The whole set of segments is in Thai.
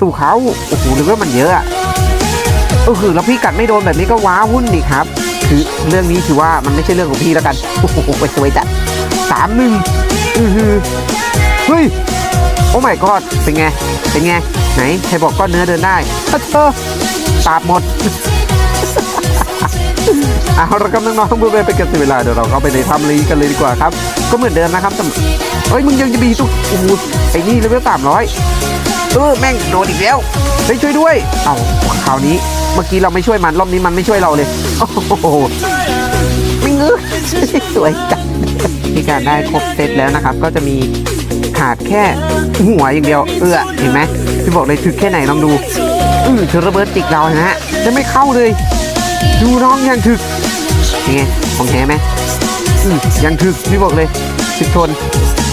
สู้เขาโอ้โหหรือว่ามันเยอะอะเออคือแล้วพี่กัดไม่โดนแบบนี้ก็ว้าวุ่นดิครับ คือเรื่องนี้ถือว่ามันไม่ใช่เรื่องของพี่แล้วกันโอ้โหไปสวยจัดสามหนึ่งอือฮือเฮ้ยโอ้ my god เป็นไงเป็นไงไหนใครบอกก้อนเนื้อเดินได้เธอตาบหมดเอาละครับน้องๆเพื่อไม่ให้เป็นการเสียเวลาเดี๋ยวเราเข้าไปในถ้ำลีกันเลยดีกว่าครับ ก็เหมือนเดิมนะครับเฮ้ยมึงยังจะมีตุ๊กโอ้โหไอ้นี่เลเวลสามร้อย เออแม่งโดนอีกแล้วเฮ้ยช่วยด้วย เอ้าคราวนี้เมื่อกี้เราไม่ช่วยมันรอบนี้มันไม่ช่วยเราเลยโอ้โหไม่งื้อสวยจัดมีการได้ครบเซตแล้วนะครับ ก็จะมีขาดแค่หัวอย่างเดียวเออเห็นไหมพี่บอกเลยถึกแค่ไหนลองดู อือเธอระเบิดจิกเราเห็นไหมฮะจะไม่เข้าเลย ดูน้องยังถึกยังไงของแท้ไหมอืมยังถึกพี่บอกเลยถึกทน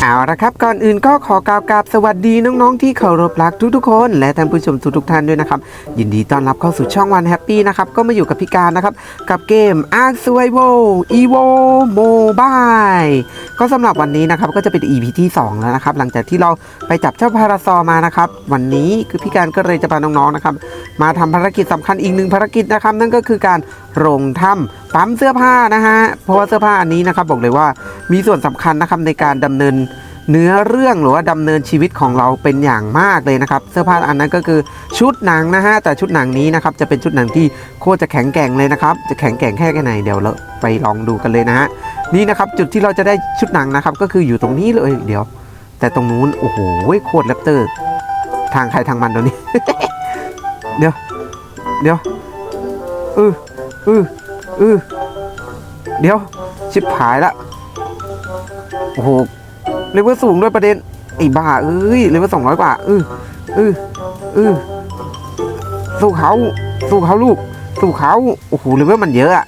เอาละครับก่อนอื่นก็ขอกล่าวกราบสวัสดีน้องๆที่เคารพรักทุกๆคน และท่านผู้ชมทุกๆท่านด้วยนะครับ ยินดีต้อนรับเข้าสู่ช่องวันแฮปปี้นะครับ ก็มาอยู่กับพี่การนะครับ กับเกม Ark Survival Evo Mobile ก็สำหรับวันนี้นะครับก็จะเป็น EP ที่ 2 แล้วนะครับ หลังจากที่เราไปจับเจ้าพาราซอร์มานะครับ วันนี้คือพี่การก็เลยจะพาน้องๆนะครับ มาทำภารกิจสำคัญอีกหนึ่งภารกิจนะครับ นั่นก็คือการโรงถ้ำปั๊มเสื้อผ้านะฮะเพราะว่าเสื้อผ้าอันนี้นะครับบอกเลยว่ามีส่วนสำคัญนะครับในการดำเนิน เนื้อเรื่องหรือว่าดำเนินชีวิตของเราเป็นอย่างมากเลยนะครับ เสื้อผ้าอันนั้นก็คือชุดหนังนะฮะแต่ชุดหนังนี้นะครับจะเป็นชุดหนังที่โคตรจะแข็งแกร่งเลยนะครับ จะแข็งแกร่งแค่ไหนเดี๋ยวเราไปลองดูกันเลยนะฮะนี่นะครับจุดที่เราจะได้ชุดหนังนะครับก็คืออยู่ตรงนี้เลยเดี๋ยว แต่ตรงนู้นโอ้โหโคตรแรปเตอร์ ทางใครทางมันตรงนี้ เดี๋ยวเดี๋ยวเออเออเออเดี๋ยวชิบหายละโอ้โห เลเวลสูงด้วยประเด็นไอ้บ้าเอ้ยเลเวลสองร้อยกว่าเออเออเออสู้เขาสู้เขาลูกสู้เขาโอ้โหเลเวลมันเยอะอะ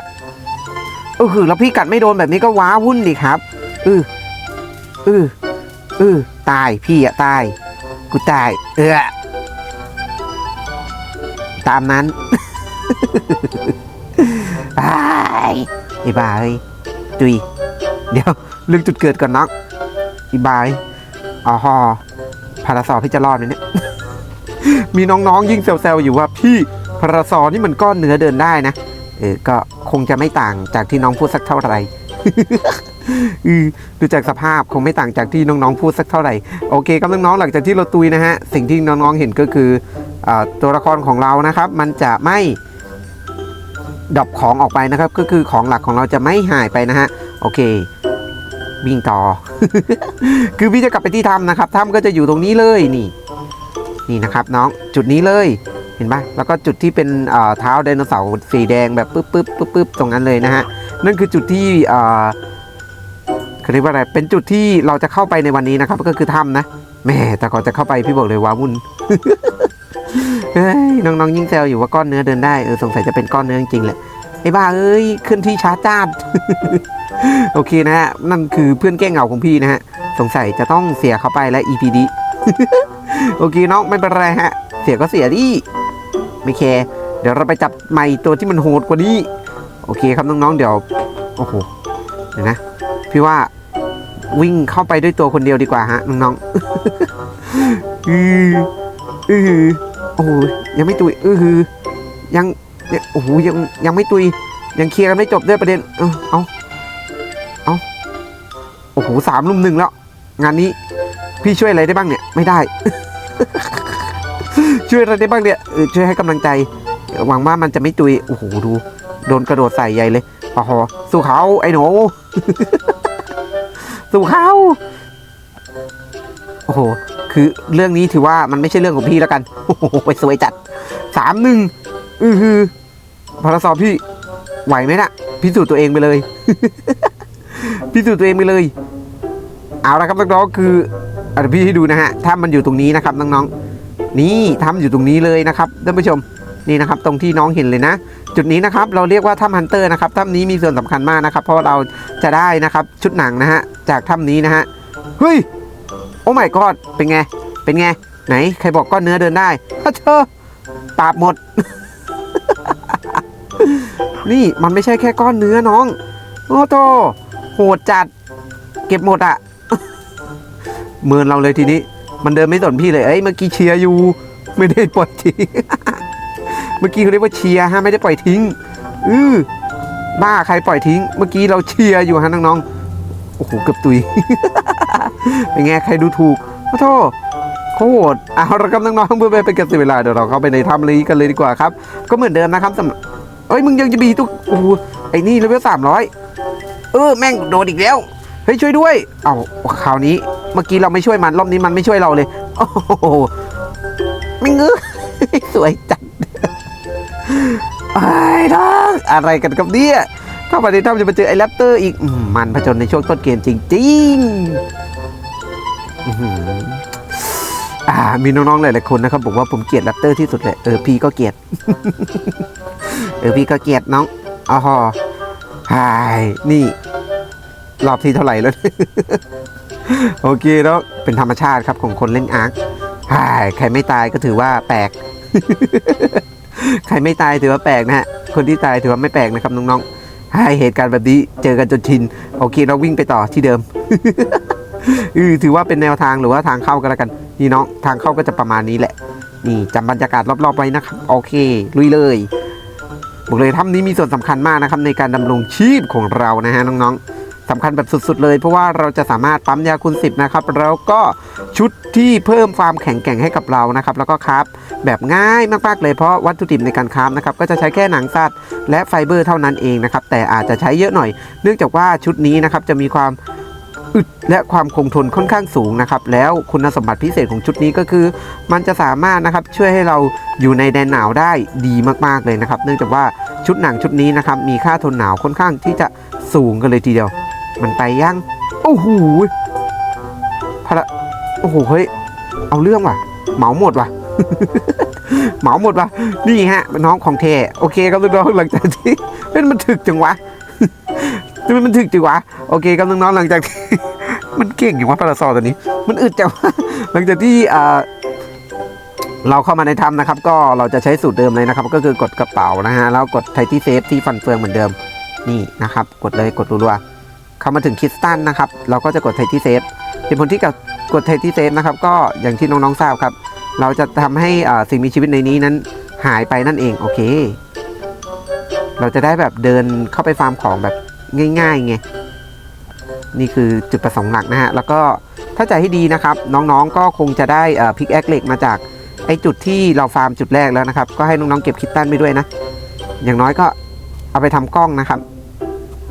เออคือแล้วพี่กัดไม่โดนแบบนี้ก็ว้าวุ่นดิครับเออเออเออตายพี่อะตาย กูตาย เออตามนั้นไอ้ายไอ้าเอ้ยตุยเดี๋ยวเรื่องจุดเกิดก่อนน้อง อ้บายอ๋อฮอพาราซอพี่จะรอดไหมเนี่ย มีน้องๆยิ่งเซลๆอยู่ว่าพี่พาราซอนี่มันก้อนเนื้อเดินได้นะ เออ ก็คงจะไม่ต่างจากที่น้องพูดสักเท่าไหร่ดูจากสภาพคงไม่ต่างจากที่น้องๆพูดสักเท่าไหร่ โอเคครับน้องๆหลังจากที่เราตุยนะฮะ สิ่งที่น้องๆเห็นก็คืออตัวละครของเรานะครับ มันจะไม่ดรอปของออกไปนะครับ ก็คือของหลักของเราจะไม่หายไปนะฮะ โอเค วิ่งต่อ คือพี่จะกลับไปที่ถ้ำนะครับถ้ำก็จะอยู่ตรงนี้เลยนี่ นี่นะครับน้องจุดนี้เลยเห็นปะแล้วก็จุดที่เป็นเอ่อเท้าไดโนเสาร์สีแดงแบบปึ๊บปึ๊บปึ๊บปึ๊บตรงนั้นเลยนะฮะนั่นคือจุดที่เอ่อเขาเรียกว่าอะไรเป็นจุดที่เราจะเข้าไปในวันนี้นะครับ ก็คือถ้ำนะแม่แต่ก่อนจะเข้าไปพี่บอกเลยว้าวุ่นเฮ้ยน้องๆยิ่งแซวอยู่ว่าก้อนเนื้อเดินได้เออสงสัยจะเป็นก้อนเนื้อจริงแหละ ไอ้บ้าเอ้ยขึ้นที่ช้าจ้าดโอเคนะฮะนั่นคือเพื่อนแก้เหงาของพี่นะฮะสงสัยจะต้องเสียเขาไปและ EPD โอเคน้องไม่เป็นไรฮะ เสียก็เสียดิไม่แคร์เดี๋ยวเราไปจับใหม่ตัวที่มันโหดกว่านี้ โอเคครับน้องๆ เดี๋ยวโอ้โหเดี๋ยวนะ พี่ว่าวิ่งเข้าไปด้วยตัวคนเดียวดีกว่าฮะน้องๆอืออือโอ้โหยังไม่ตุยอือหือ ยังยังโอ้โหยังยังไม่ตุยยังเคลียร์กันไม่จบด้วยประเด็น เออเอาเอาโอ้โหสามลุมหนึ่งแล้ว งานนี้พี่ช่วยอะไรได้บ้างเนี่ยไม่ได้ ช่วยอะไรได้บ้างเนี่ยช่วยให้กำลังใจ หวังว่ามันจะไม่ตุยโอ้โหดูโดนกระโดดใส่ใหญ่เลยโอ้โหสู้เขาไอ้หนูสู้เขาโอ้โหคือเรื่องนี้ถือว่ามันไม่ใช่เรื่องของพี่แล้วกันโอ้โหไปสวยจัดสามหนึ่งอือฮือ พาราสอบพี่ไหวไหมนะ่ะพิสูจน์ตัวเองไปเลย พิสูจน์ตัวเองไปเลย เอาละครับน้องๆคืออะพี่ให้ดูนะฮะถ้ามันอยู่ตรงนี้นะครับน้องๆนี่ทำอยู่ตรงนี้เลยนะครับท่านผู้ชมนี่นะครับตรงที่น้องเห็นเลยนะ จุดนี้นะครับเราเรียกว่าถ้ำฮันเตอร์นะครับถ้ำนี้มีส่วนสำคัญมากนะครับ เพราะเราจะได้นะครับชุดหนังนะฮะจากถ้ำนี้นะฮะเฮ้ยโอ้ my god เป็นไงเป็นไงไหนใครบอกก้อนเนื้อเดินได้เธอปราบหมด นี่มันไม่ใช่แค่ก้อนเนื้อน้อง โอ้โตโหดจัด เก็บหมดอะเมินเราเลยทีนี้ มันเดินไม่สนพี่เลยเอ้ยเมื่อกี้เชียร์อยู่ ไม่ได้ปล่อยทิ้งเมื่อกี้เขาเรียกว่าเชียร์ฮะไม่ได้ปล่อยทิ้งอือบ้าใครปล่อยทิ้ง เมื่อกี้เราเชียร์อยู่ฮะน้องๆโอ้โหเกือบตุยเป็นไงใครดูถูกขอโทษโคตรเอาละครับน้องๆเพื่อไม่เป็นการเสียเวลาเดี๋ยวเราเข้าไปในถ้ำนี้กันเลยดีกว่าครับ ก็เหมือนเดิมนะครับสำหรับ อ้ยมึงยังจะบีตุกโอ้โหไอ้นี่เลเวลสามร้อยเออแม่งโดนอีกแล้วเฮ้ยช่วยด้วย เอาคราวนี้เมื่อกี้เราไม่ช่วยมันรอบนี้มันไม่ช่วยเราเลยโอ้โหไม่งื้อสวยจัดไอ้ท้องอะไรกันกับเนี่ยเข้ามาในถ้ำจะมาเจอไอ้แรปเตอร์อีกมันผจญในช่วงต้นเกมจริงๆอ่ามีน้องๆหลายๆคนนะครับบอกว่าผมเกลียดแรปเตอร์ที่สุดเลยเออพี่ก็เกลียด ออพี่ก็เกลียดน้องอ๋อหายนี่ รอบที่เท่าไหร่แล้ว โอเคแล้วเป็นธรรมชาติครับของคนเล่นอาร์คหายใครไม่ตายก็ถือว่าแปลก ใครไม่ตายถือว่าแปลกนะฮะ คนที่ตายถือว่าไม่แปลกนะครับน้องๆให้เหตุการณ์แบบนี้เจอกันจนชิน โอเคเราวิ่งไปต่อที่เดิมอือถือว่าเป็นแนวทางหรือว่าทางเข้าก็แล้วกัน นี่น้องทางเข้าก็จะประมาณนี้แหละ นี่จำบรรยากาศรอบๆไว้นะครับ โอเค ลุยเลย บอกเลยถ้ำนี้มีส่วนสำคัญมากนะครับในการดำรงชีพของเรานะฮะน้องๆสำคัญแบบสุดๆเลย เพราะว่าเราจะสามารถปั๊มยาคุณสิบนะครับแล้วก็ชุดที่เพิ่มความแข็งแกร่งให้กับเรานะครับแล้วก็ครับแบบง่ายมากๆเลยเพราะวัตถุดิบในการคราฟนะครับก็จะใช้แค่หนังสัตว์และไฟเบอร์เท่านั้นเองนะครับแต่อาจจะใช้เยอะหน่อย เนื่องจากว่าชุดนี้นะครับจะมีความ อึดและความคงทนค่อนข้างสูงนะครับ แล้วคุณสมบัติพิเศษของชุดนี้ก็คือ มันจะสามารถนะครับช่วยให้เราอยู่ในแดนหนาวได้ดีมากๆเลยนะครับ เนื่องจากว่าชุดหนังชุดนี้นะครับมีค่าทนหนาวค่อนข้างที่จะสูงกันเลยทีเดียว มันไปยังโอ้โหพละโอ้โหเฮ้ยเอาเรื่องว่ะเหมาหมดว่ะเหมาหมดว่ะนี่ฮะน้องของเทโอเคครับน้องหลังจากที่เป็นมันถึกจังวะ ทำไมมันถึกจังวะโอเคครับน้องๆหลังจากที่มันเก่งอย่างวะพาราซอตัวนี้ มันอึดจังหลังจากที่อ่าเราเข้ามาในถ้ำนะครับ ก็เราจะใช้สูตรเดิมเลยนะครับ ก็คือกดกระเป๋านะฮะแล้วกดไทที่เซฟที่ฟันเฟืองเหมือนเดิมนี่นะครับ กดเลยกดรัวๆเข้ามาถึงคริสตันนะครับ เราก็จะกดไทที่เซฟเป็นผลที่กับกดไทที่เซฟนะครับ ก็อย่างที่น้องๆทราบครับ เราจะทำให้สิ่งมีชีวิตในนี้นั้นหายไปนั่นเองโอเค เราจะได้แบบเดินเข้าไปฟาร์มของแบบ ง่ายๆไงนี่คือจุดประสงค์หลักนะฮะ แล้วก็ถ้าใจให้ดีนะครับ น้องๆก็คงจะได้พิกแอคเหล็กมาจากไอจุดที่เราฟาร์มจุดแรกแล้วนะครับ ก็ให้น้องๆเก็บคิตตันไปด้วยนะ อย่างน้อยก็เอาไปทำกล้องนะครับ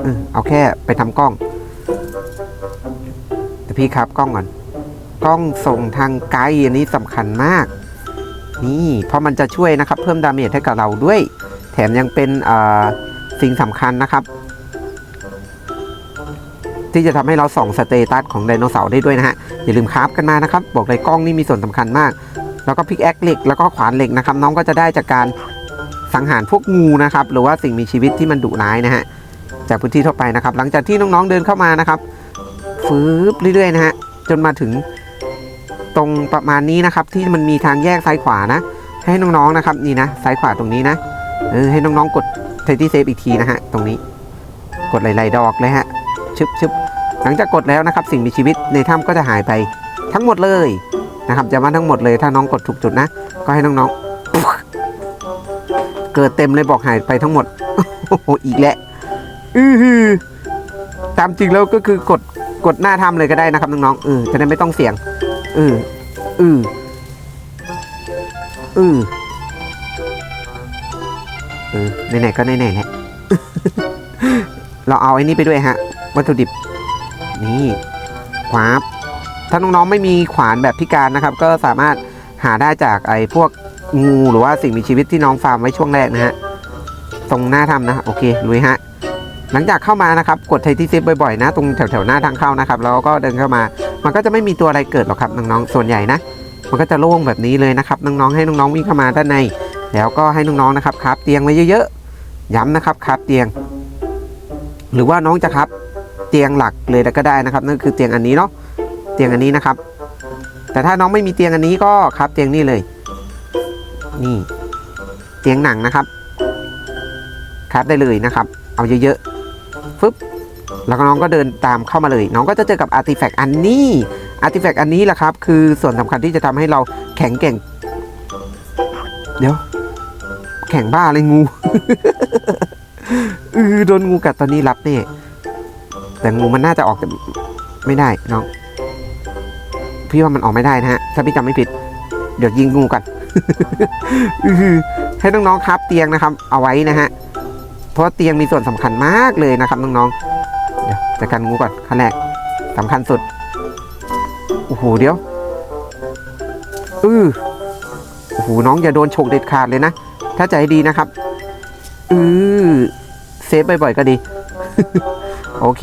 เออเอาแค่ไปทำกล้องแต่พี่ครับกล้องก่อน กล้องส่งทางไกลอันนี้สำคัญมาก นี่เพราะมันจะช่วยนะครับ เพิ่มดาเมจให้กับเราด้วย แถมยังเป็นสิ่งสำคัญนะครับ ที่จะทำให้เราส่องสเตตัสของไดโนเสาร์ได้ด้วยนะฮะ อย่าลืมคราฟกันมานะครับ บอกเลยกล้องนี่มีส่วนสำคัญมาก แล้วก็พิกแอคเหล็กแล้วก็ขวานเหล็กนะครับ น้องก็จะได้จากการสังหารพวกงูนะครับ หรือว่าสิ่งมีชีวิตที่มันดุร้ายนะฮะ จากพื้นที่ทั่วไปนะครับ หลังจากที่น้องๆเดินเข้ามานะครับฟืบเรื่อยๆนะฮะ จนมาถึงตรงประมาณนี้นะครับ ที่มันมีทางแยกซ้ายขวานะ ให้น้องๆนะครับนี่นะซ้ายขวาตรงนี้นะเออให้น้องๆกดเทที่เซฟอีกทีนะฮะตรงนี้ กดหลายๆดอกเลยฮะ ชึบชึบหลังจากกดแล้วนะครับ สิ่งมีชีวิตในถ้ำก็จะหายไปทั้งหมดเลยนะครับจะว่าทั้งหมดเลยถ้าน้องกดถูกจุดนะ ก็ให้น้องๆ เกิดเต็มเลยบอกหายไปทั้งหมดโอ้อีกแล้วอือหือตามจริงแล้วก็คือกดกดหน้าทำเลยก็ได้นะครับน้องๆเออจะได้ไม่ต้องเสี่ยงเออเออเออเออไหนๆก็ไหนๆแหละเราเอาไอ้นี่ไปด้วยฮะ วัตถุดิบนี่ขวาบถ้าน้องๆไม่มีขวานแบบพิการนะครับ ก็สามารถหาได้จากไอ้พวกงูหรือว่าสิ่งมีชีวิตที่น้องฟาร์มไว้ช่วงแรกนะฮะตรงหน้าทำนะโอเคลุยฮะหลังจากเข้ามานะครับกดไทที่เซฟบ่อยๆนะ ตรงแถวๆหน้าทางเข้านะครับแล้วก็เดินเข้ามา มันก็จะไม่มีตัวอะไรเกิดหรอกครับน้องๆส่วนใหญ่นะ มันก็จะโล่งแบบนี้เลยนะครับน้องๆให้น้องๆวิ่งเข้ามาด้านใน แล้วก็ให้น้องๆนะครับคราบเตียงไว้เยอะๆย้ำนะครับคราบเตียง หรือว่าน้องจะครับ เตียงหลักเลยก็ได้นะครับ นั่นคือเตียงอันนี้เนาะเตียงอันนี้นะครับ แต่ถ้าน้องไม่มีเตียงอันนี้ก็ครับเตียงนี่เลย นี่ เตียงหนังนะครับ ครับได้เลยนะครับ เอาเยอะๆฟึบแล้วก็น้องก็เดินตามเข้ามาเลย น้องก็จะเจอกับอาร์ติแฟกต์อันนี้อาร์ติแฟกต์อันนี้แหละครับ คือส่วนสำคัญที่จะทำให้เราแข็งแกร่ง เดี๋ยว แข่งบ้าเลยงูเออโดนงูกัดตอนนี้รับเนี่ย แต่งูมันน่าจะออกไม่ได้น้องพี่ว่ามันออกไม่ได้นะฮะถ้าพี่จำไม่ผิด เดี๋ยวยิงงูกันให้น้องๆครับเตียงนะครับ เอาไว้นะฮะเพราะเตียงมีส่วนสำคัญมากเลยนะครับน้องๆเดี๋ยวจัดการงูก่อนขั้นแรกสำคัญสุดโอ้โหเดี๋ยวอือโอ้โหน้องอย่าโดนฉกเด็ดขาดเลยนะถ้าใจดีนะครับ อือเซฟบ่อยๆก็ดี โอเค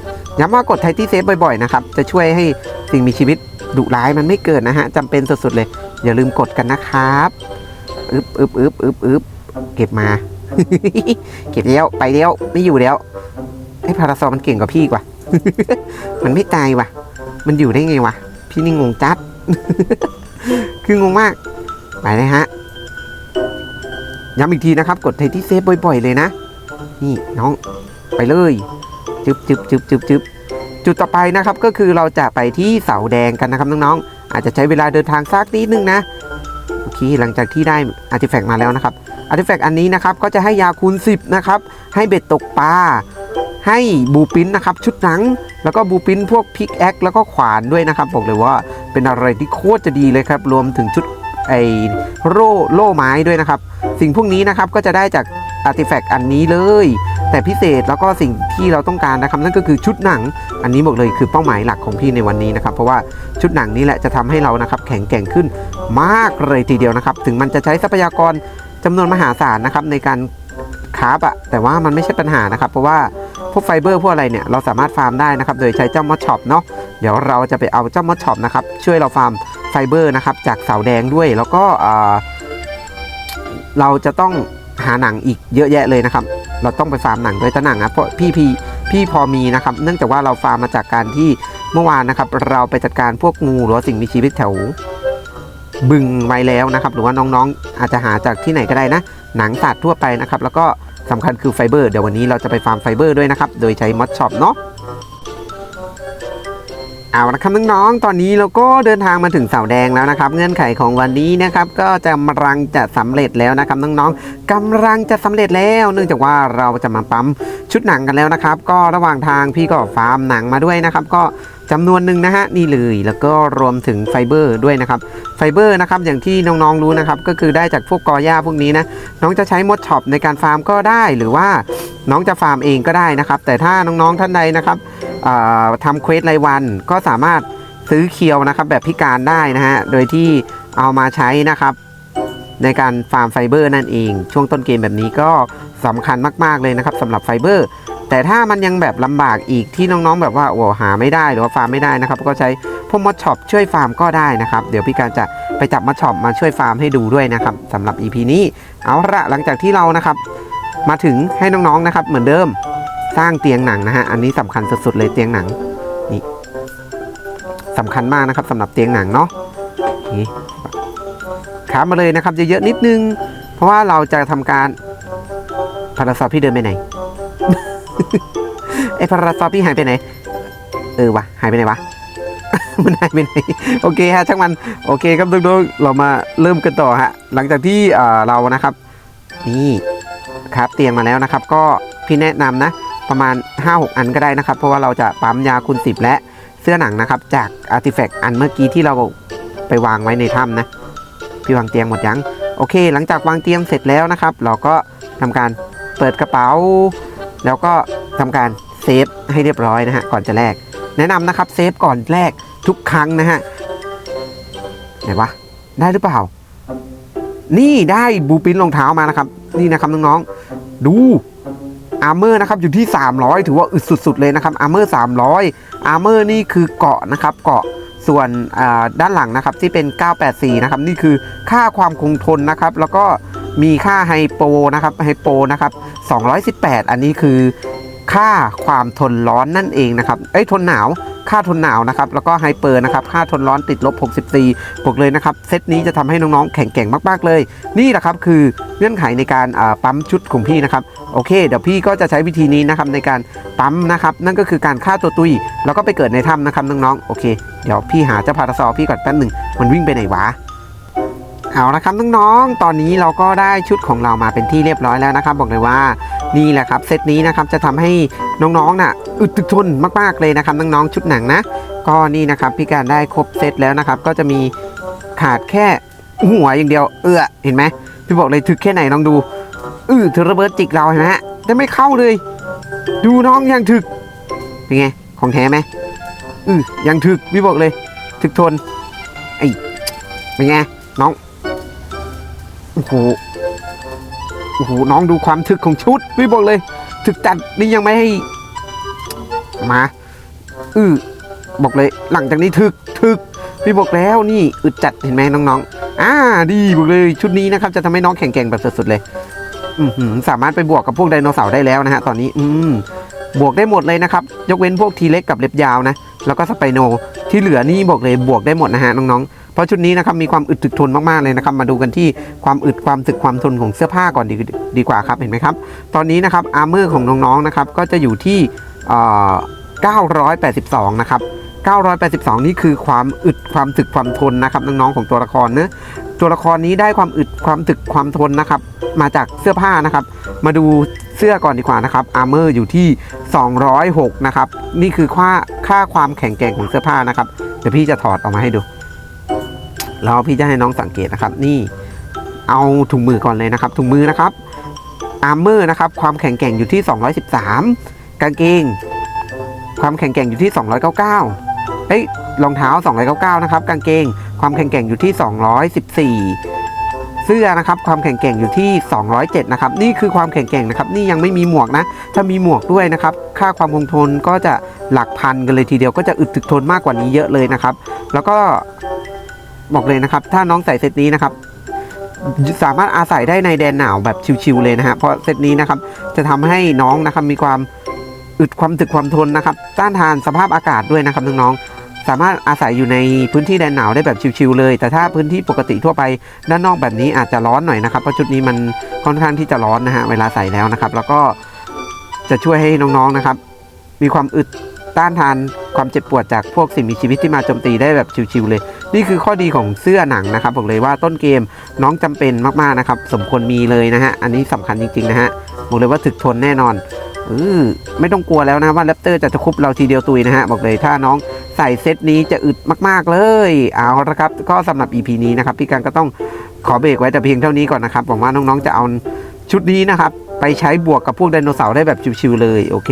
ย้ำว่ากดไทที่เซฟบ่อยๆนะครับ จะช่วยให้สิ่งมีชีวิตดุร้ายมันไม่เกิดนะฮะจำเป็นสุดๆเลย อย่าลืมกดกันนะครับอึบอึบอึบอึบอึบเก็บมา เก็บแล้วไปแล้วไม่อยู่แล้วไอ้พาราซอมันเก่งกว่าพี่กว่า มันไม่ตายว่ะ มันอยู่ได้ไงวะ พี่นี่งงจัด คืองงมาก ไปเลยฮะ ย้ำอีกทีนะครับ กดไทที่เซฟบ่อย ๆ เลยนะ นี่น้องไปเลย จึบจึบจึบจึบจึบจุดต่อไปนะครับก็คือเราจะไปที่เสาแดงกันนะครับน้องๆอาจจะใช้เวลาเดินทางสักนิดนึงนะโอเคหลังจากที่ได้อาร์ติแฟกต์มาแล้วนะครับอาร์ติแฟกต์อันนี้นะครับก็จะให้ยาคูณ10นะครับให้เบ็ดตกปลาให้บูปินนะครับชุดหนัง แล้วก็บูปินพวกพิกแอคแล้วก็ขวานด้วยนะครับบอกเลยว่าเป็นอะไรที่โคตรจะดีเลยครับรวมถึงชุดไอโร่โล่ไม้ด้วยนะครับ สิ่งพวกนี้นะครับก็จะได้จากอาร์ติแฟกต์อันนี้เลย แต่พิเศษแล้วก็สิ่งที่เราต้องการนะครับนั่นก็คือชุดหนัง อันนี้บอกเลยคือเป้าหมายหลักของพี่ในวันนี้นะครับ เพราะว่าชุดหนังนี้แหละจะทำให้เรานะครับแข็งแกร่งขึ้นมากเลยทีเดียวนะครับ ถึงมันจะใช้ทรัพยากรจำนวนมหาศาลนะครับในการคาฟอะแต่ว่ามันไม่ใช่ปัญหานะครับ เพราะว่าพวกไฟเบอร์พวกอะไรเนี่ยเราสามารถฟาร์มได้นะครับโดยใช้เจ้ามอสช็อปเนาะเดี๋ยวเราจะไปเอาเจ้ามอสช็อปนะครับช่วยเราฟาร์มไฟเบอร์นะครับจากเสาแดงด้วยแล้วก็เราจะต้อง หาหนังอีกเยอะแยะเลยนะครับ เราต้องไปฟาร์มหนังด้วยแต่หนังนะเพราะพี่พี่พี่พอมีนะครับ เนื่องจากว่าเราฟาร์มมาจากการที่เมื่อวานนะครับ เราไปจัดการพวกงูหรือสิ่งมีชีวิตแถวบึงไว้แล้วนะครับ หรือว่าน้องๆ อาจจะหาจากที่ไหนก็ได้นะ หนังสัตว์ทั่วไปนะครับ แล้วก็สำคัญคือไฟเบอร์เดี๋ยววันนี้เราจะไปฟาร์มไฟเบอร์ด้วยนะครับ โดยใช้มอสช็อปเนาะ เอาละครับน้องๆ ตอนนี้เราก็เดินทางมาถึงเสาแดงแล้วนะครับ เงื่อนไขของวันนี้นะครับก็จะกำลังจะสำเร็จแล้วนะครับน้องๆกำลังจะสำเร็จแล้ว เนื่องจากว่าเราจะมาปั๊มชุดหนังกันแล้วนะครับ ก็ระหว่างทางพี่ก็ฟาร์มหนังมาด้วยนะครับ ก็จำนวนหนึ่งนะฮะนี่เลยแล้วก็รวมถึงไฟเบอร์ด้วยนะครับไฟเบอร์นะครับอย่างที่น้องๆรู้นะครับก็คือได้จากพวกกอหญ้าพวกนี้นะน้องจะใช้มดช็อปในการฟาร์มก็ได้หรือว่าน้องจะฟาร์มเองก็ได้นะครับ แต่ถ้าน้องๆท่านใดนะครับ ทำเควสรายวันก็สามารถซื้อเคียวนะครับแบบพิการได้นะฮะ โดยที่เอามาใช้นะครับในการฟาร์มไฟเบอร์นั่นเอง ช่วงต้นเกมแบบนี้ก็สำคัญมาก ๆ เลยนะครับสำหรับไฟเบอร์ แต่ถ้ามันยังแบบลำบากอีกที่น้องๆ แบบว่าโอ้หาไม่ได้หรือว่าฟาร์มไม่ได้นะครับ ก็ใช้พวกมอดช็อปช่วยฟาร์มก็ได้นะครับ เดี๋ยวพี่การจะไปจับมอดช็อปมาช่วยฟาร์มให้ดูด้วยนะครับสำหรับ EP นี้เอาละหลังจากที่เรานะครับ มาถึงให้น้องๆนะครับเหมือนเดิม สร้างเตียงหนังนะฮะ อันนี้สำคัญสุดๆเลยเตียงหนัง นี่สำคัญมากนะครับสำหรับเตียงหนังเนาะ นี่ขามาเลยนะครับเยอะๆนิดนึง เพราะว่าเราจะทำการพาราซอพี่เดินไปไหน ไอพาราซอพี่หายไปไหน เออวะหายไปไหนวะมันหายไปไหนโอเคฮะช่างมันโอเคครับทุกๆเรามาเริ่มกันต่อฮะหลังจากที่เออเรานะครับ นี่ครับเตียงมาแล้วนะครับ ก็พี่แนะนำนะ ประมาณ 5-6 อันก็ได้นะครับ เพราะว่าเราจะปั๊มยาคูณ10 และเสื้อหนังนะครับ จากอาร์ติแฟกต์อันเมื่อกี้ที่เราไปวางไว้ในถ้ำนะ พี่วางเตียงหมดยัง โอเค หลังจากวางเตียงเสร็จแล้วนะครับ เราก็ทำการเปิดกระเป๋า แล้วก็ทำการเซฟให้เรียบร้อยนะฮะก่อนจะแลกแนะนำนะครับเซฟก่อนแลกทุกครั้งนะฮะไหนวะได้หรือเปล่า นี่ได้บูปินรองเท้ามานะครับ นี่นะครับน้องๆดู อาร์เมอร์นะครับอยู่ที่ 300 ถือว่าอึดสุด ๆ เลยนะครับอาร์เมอร์300อาร์เมอร์นี่คือเกาะนะครับเกาะส่วนด้านหลังนะครับที่เป็น 984 นะครับนี่คือค่าความคงทนนะครับแล้วก็มีค่าไฮโปนะครับไฮโปนะครับ218 อันนี้คือค่าความทนร้อนนั่นเองนะครับเอ้ยทนหนาวค่าทนหนาวนะครับแล้วก็ไฮเปอร์นะครับค่าทนร้อนติดลบ 64 บวกเลยนะครับเซตนี้จะทำให้น้องๆแข็งแกร่งมากๆเลย นี่แหละครับคือเงื่อนไขในการปั๊มชุดของพี่นะครับ โอเค เดี๋ยวพี่ก็จะใช้วิธีนี้นะครับในการปั๊มนะครับ นั่นก็คือการฆ่าตัวตุย แล้วก็ไปเกิดในถ้ำนะครับน้องๆ โอเค เดี๋ยวพี่หาเจ้าพาราซอพี่ก่อนแป๊บหนึ่งมันวิ่งไปไหนวะเอาละครับน้องๆ ตอนนี้เราก็ได้ชุดของเรามาเป็นที่เรียบร้อยแล้วนะครับ บอกเลยว่านี่แหละครับเซตนี้นะครับจะทำให้น้องๆน่ะอึดถึกทนมากๆเลยนะครับน้องๆชุดหนังนะ ก็นี่นะครับพี่การได้ครบเซตแล้วนะครับ ก็จะมีขาดแค่หัวอย่างเดียวเอื้อเห็นไหมพี่บอกเลยถึกแค่ไหนลองดู อือเธอระเบิดจิกเราเห็นไหมฮะแต่ไม่เข้าเลย ดูน้องยังถึก เป็นไง ของแท้ไหมอือยังถึกพี่บอกเลย ถึกทน ไอ้ เป็นไง น้อง โอ้โห โอ้โห น้องดูความถึกของชุด พี่บอกเลย ถึกจัดนี่ยังไม่ให้ มา อือบอกเลย หลังจากนี้ถึก ถึก พี่บอกแล้วนี่ อึดจัดเห็นไหมน้องๆ อ่า ดีบอกเลย ชุดนี้นะครับ จะทำให้น้องแข็งแกร่งแบบสุดๆเลย อือหือสามารถไปบวกกับพวกไดโนเสาร์ได้แล้วนะฮะตอนนี้อืมบวกได้หมดเลยนะครับ ยกเว้นพวกทีเล็กกับเล็บยาวนะ แล้วก็สไปโน ที่เหลือนี่บอกเลยบวกได้หมดนะฮะน้องๆ เพราะชุดนี้นะครับมีความอึดถึกทนมากๆเลยนะครับ มาดูกันที่ความอึดความถึกความทนของเสื้อผ้าก่อนดีดีกว่าครับเห็นไหมครับ ตอนนี้นะครับอาร์เมอร์ของน้องๆนะครับก็จะอยู่ที่เอ่อ982 นะครับ 982 นี่คือความอึดความถึกความทนนะครับน้องๆของตัวละครเนะ ตัวละครนี้ได้ความอึดความถึกความทนนะครับ มาจากเสื้อผ้านะครับ มาดูเสื้อก่อนดีกว่านะครับอาร์เมอร์อยู่ที่ 206 นะครับ นี่คือค่าค่าความแข็งแกร่งของเสื้อผ้านะครับ เดี๋ยวพี่จะถอดออกมาให้ดู แล้วพี่จะให้น้องสังเกตนะครับ นี่เอาถุงมือก่อนเลยนะครับ ถุงมือนะครับอาร์เมอร์นะครับ ความแข็งแกร่งอยู่ที่ 213 กางเกง ความแข็งแกร่งอยู่ที่ 299เฮ้ยรองเท้า 299 นะครับ กางเกง ความแข็งแกร่งอยู่ที่ 214 เสื้อนะครับความแข็งแกร่งอยู่ที่ 207 นะครับ นี่คือความแข็งแกร่งนะครับ นี่ยังไม่มีหมวกนะ ถ้ามีหมวกด้วยนะครับ ค่าความคงทนก็จะหลักพันกันเลยทีเดียวก็จะอึดถึกทนมากกว่านี้เยอะเลยนะครับ แล้วก็บอกเลยนะครับ ถ้าน้องใส่เซตนี้นะครับสามารถอาศัยได้ในแดนหนาวแบบชิวๆเลยนะฮะเพราะเซตนี้นะครับจะทำให้น้องนะครับมีความอึดความถึกความทนนะครับ ต้านทานสภาพอากาศด้วยนะครับน้องๆ สามารถอาศัยอยู่ในพื้นที่แดนหนาวได้แบบชิวๆเลย แต่ถ้าพื้นที่ปกติทั่วไปด้านนอกแบบนี้อาจจะร้อนหน่อยนะครับเพราะชุดนี้มันค่อนข้างที่จะร้อนนะฮะเวลาใส่แล้วนะครับ แล้วก็จะช่วยให้น้องๆนะครับ มีความอึดต้านทานความเจ็บปวดจากพวกสิ่งมีชีวิตที่มาโจมตีได้แบบชิวๆเลย นี่คือข้อดีของเสื้อหนังนะครับบอกเลยว่าต้นเกมน้องจำเป็นมากๆนะครับ สมควรมีเลยนะฮะอันนี้สำคัญจริงๆนะฮะบอกเลยว่าถึกทนแน่นอน ออไม่ต้องกลัวแล้วนะว่าแรปเตอร์จะตะคุบเราทีเดียวตุยนะฮะบอกเลยถ้าน้องใส่เซตนี้จะอึดมาก ๆ เลยเอาละครับ ก็สำหรับ EP นี้นะครับพี่การก็ต้องขอเบรกไว้แต่เพียงเท่านี้ก่อนนะครับหวังว่าน้องๆจะเอาชุดนี้นะครับไปใช้บวกกับพวกไดโนเสาร์ได้แบบชิวๆเลยโอเค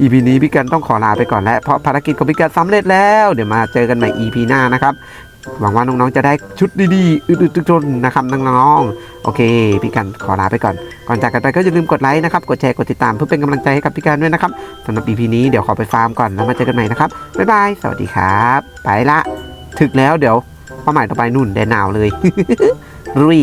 EP นี้พี่กันต้องขอลาไปก่อนแล้วเพราะภารกิจของพี่กันสำเร็จแล้ว เดี๋ยวมาเจอกันใหม่ EP หน้านะครับ หวังว่าน้องๆจะได้ชุดดีๆอึดๆทุกทนนะครับน้องๆโอเค พี่กันขอลาไปก่อน ก่อนจากกันไปก็อย่าลืมกดไลค์นะครับ กดแชร์ กดติดตามเพื่อเป็นกำลังใจให้กับพี่กันด้วยนะครับสำหรับ EP นี้เดี๋ยวขอไปฟาร์มก่อนแล้วมาเจอกันใหม่นะครับ บ๊ายบาย สวัสดีครับ ไปละ ถึกแล้วเดี๋ยวเป้าหมายต่อไปนุ่นแดนหนาวเลยรุย